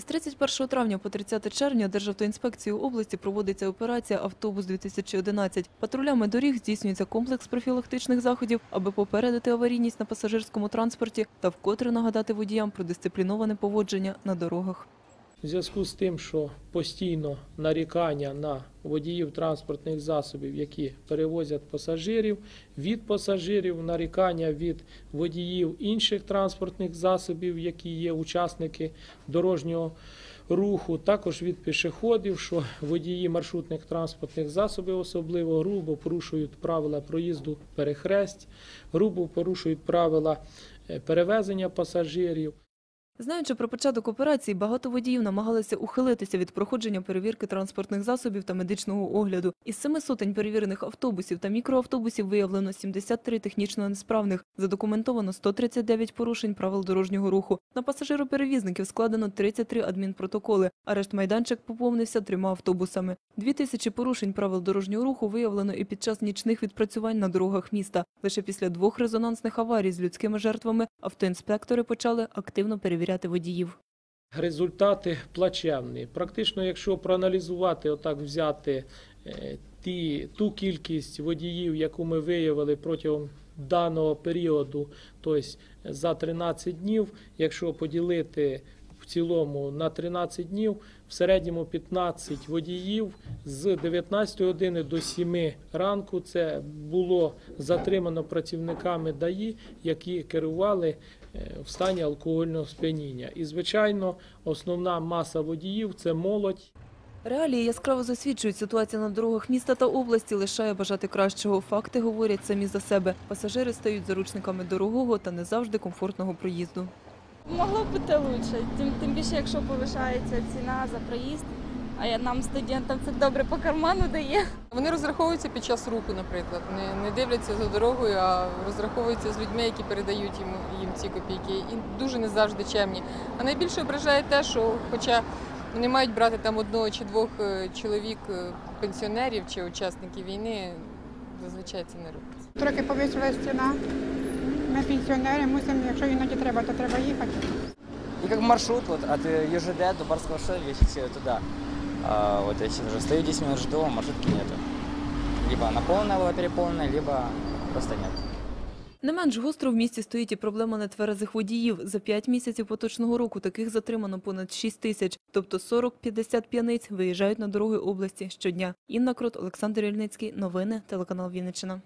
Із 31 травня по 30 червня Державтоінспекцією області проводиться операція «Автобус 2011». Патрулями доріг здійснюється комплекс профілактичних заходів, аби попередити аварійність на пасажирському транспорті та вкотре нагадати водіям про дисципліноване поводження на дорогах. В зв'язку з тим, що постійно нарікання на водіїв транспортних засобів, які перевозять пасажирів, від пасажирів, нарікання від водіїв інших транспортних засобів, які є учасники дорожнього руху, також від пішоходів, що водії маршрутних транспортних засобів особливо грубо порушують правила проїзду перехресть, грубо порушують правила е, перевезення пасажирів. Знаючи про початок операції, багато водіїв намагалися ухилитися від проходження перевірки транспортних засобів та медичного огляду. Із семи сотень перевірених автобусів та мікроавтобусів виявлено 73 технічно несправних, задокументовано 139 порушень правил дорожнього руху. На пасажироперевізників складено 33 адмінпротоколи. Арешт майданчик поповнився трьома автобусами. Дві тисячі порушень правил дорожнього руху виявлено і під час нічних відпрацювань на дорогах міста. Лише після двох резонансних аварій з людськими жертвами автоінспектори почали активно перевіряти водіїв. Результати плачевні. Практично, якщо проаналізувати, отак взяти е, ті, ту кількість водіїв, яку ми виявили протягом даного періоду, тобто за 13 днів, якщо поділити в цілому на 13 днів, в середньому 15 водіїв з 19 години до 7 ранку це було затримано працівниками ДАІ, які керували е, в стані алкогольного сп'яніння. І, звичайно, основна маса водіїв це молодь. Реалії яскраво засвідчують, ситуація на дорогах міста та області лишає бажати кращого. Факти говорять самі за себе. Пасажири стають заручниками дорогого та не завжди комфортного проїзду. Могло б бути лучше. Тим, тим більше, якщо повишається ціна за проїзд, а я нам, студентам, це добре по карману дає. Вони розраховуються під час руху, наприклад. Не, не дивляться за дорогою, а розраховуються з людьми, які передають їм, їм ці копійки. І дуже не завжди чемні. А найбільше ображає те, що, хоча вони мають брати там одного чи двох е, чоловік е, пенсіонерів чи учасників війни, зазвичай це не робиться. Трохи повищилась ціна. Ми пенсіонери мусимо, якщо іноді треба, то треба їхати. И как маршрут вот от ЮЖД до Барского шоу весите туда. А, вот я сейчас уже стою 10 минут жду, а маршрутки нету. Либо она полная была переполнена, либо просто нет. Не менш гостро в місті стоїть і проблема нетверезих водіїв. За п'ять місяців поточного року таких затримано понад 6 тисяч, тобто 40-50 п'яниць виїжджають на дороги області щодня. Інна Крот, Олександр Ільницький. Новини, телеканал Вінниччина.